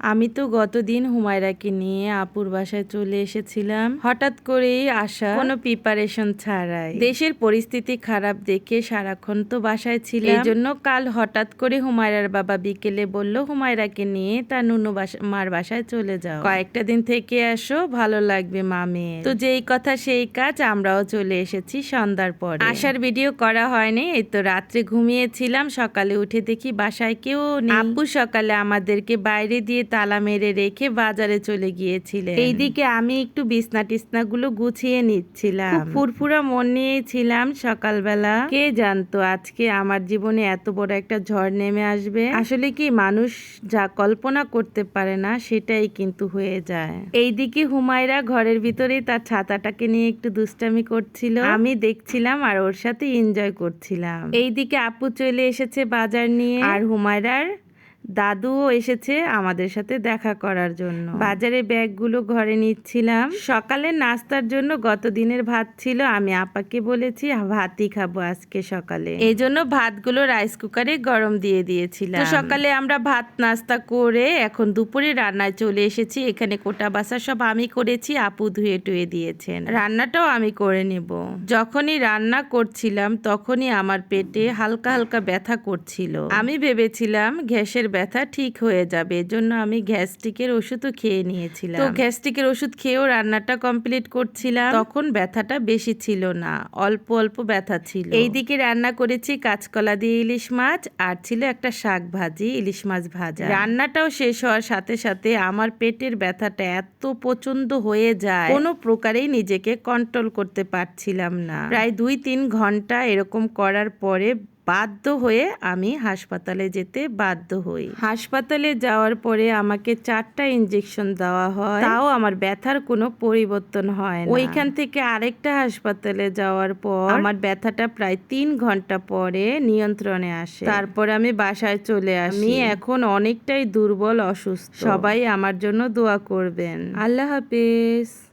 আমি তো গতদিন হুমায়রাকে নিয়ে আপুর বাসায় চলে এসেছিলাম। হঠাৎ করেই আসা কোনো প্রিপারেশন ছাড়াই। দেশের পরিস্থিতি খারাপ দেখে সারাক্ষণ তো বাসায় ছিলাম। এই জন্য কাল হঠাৎ করে হুমায়রার বাবা বিকেলে বলল হুমায়রাকে নিয়ে তার নুনু মার বাসায় চলে যাও। কয়েকটা দিন থেকে আসো ভালো লাগবে মামে। তো যেই কথা সেই কাজ আমরাও চলে এসেছি সন্ধ্যার পরে। আসার ভিডিও করা হয়নি এই তো রাত্রে ঘুমিয়েছিলাম। সকালে উঠে দেখি বাসায় কেউ নেই। আপু সকালে আমাদেরকে বাইরে দিয়ে তালা মেরে রেখে বাজারে চলে গিয়েছিলেন। এইদিকে আমি একটু বিছনা টিসনা গুলো গুছিয়ে নিচ্ছিলাম। ফুরফুরা মন নিয়েই ছিলাম সকালবেলা। কে জানতো আজকে আমার জীবনে এত বড় একটা ঝড় নেমে আসবে? আসলে কি মানুষ যা কল্পনা করতে পারে না, সেটাই কিন্তু হয়ে যায়। এইদিকে হুমায়রা ঘরের ভিতরেই তার ছাতাটাকে নিয়ে একটু দুষ্টামি করছিল। আমি দেখছিলাম আর ওর সাথে এনজয় করছিলাম। এইদিকে আপু চলে এসেছে বাজার নিয়ে। আর হুমায়রার দাদুও এসেছে আমাদের সাথে দেখা করার জন্য। বাজারে ব্যাগগুলো ঘরে নিচ্ছিলাম। সকালে নাস্তার জন্য গত দিনের ভাত ছিল, আমি আপাকে বলেছি ভাতই খাব আজকে সকালে। এই জন্য ভাতগুলো রাইস কুকারে গরম দিয়ে দিয়েছিলাম। সকালে আমরা ভাত নাস্তা করে এখন দুপুরে রান্নায় চলে এসেছি। এখানে কোটা বাসা সব আমি করেছি, আপু ধুয়ে টুয়ে দিয়েছেন। রান্নাটাও আমি করে নেব। যখনই রান্না করছিলাম, তখনই আমার পেটে হালকা হালকা ব্যথা করছিল। আমি ভেবেছিলাম গ্যাসের ব্যথা ঠিক হয়ে যাবে। এজন্য আমি গ্যাস্ট্রিকের ওষুধও খেয়ে নিয়েছিলাম। তো গ্যাস্ট্রিকের ওষুধ খেয়েও রান্নাটা কমপ্লিট করছিলাম। তখন ব্যথাটা বেশি ছিল না অল্প অল্প ব্যথা ছিল। এইদিকে রান্না করেছি কাঁচকলা দিয়ে ইলিশ মাছ আর ছিল একটা শাক ভাজি ইলিশ মাছ ভাজা। রান্নাটাও শেষ হওয়ার সাথে সাথে আমার পেটের ব্যথাটা এত প্রচণ্ড হয়ে যায় কোনো প্রকারেই নিজেকে কন্ট্রোল করতে পারছিলাম না। প্রায় দুই তিন ঘণ্টা এরকম করার পরে বাধ্য হয়ে আমি হাসপাতালে যেতে বাধ্য হই। হাসপাতালে যাওয়ার পরে আমাকে চারটা ইঞ্জেকশন দেওয়া হয়। তাও আমার ব্যথার কোনো পরিবর্তন হয় না। ওইখান থেকে আরেকটা হাসপাতালে যাওয়ার পর আমার ব্যথাটা প্রায় তিন ঘণ্টা পরে নিয়ন্ত্রণে আসে। তারপর আমি বাসায় চলে আসি। আমি এখন অনেকটাই দুর্বল অসুস্থ। সবাই আমার জন্য দোয়া করবেন। আল্লাহ হাফেজ।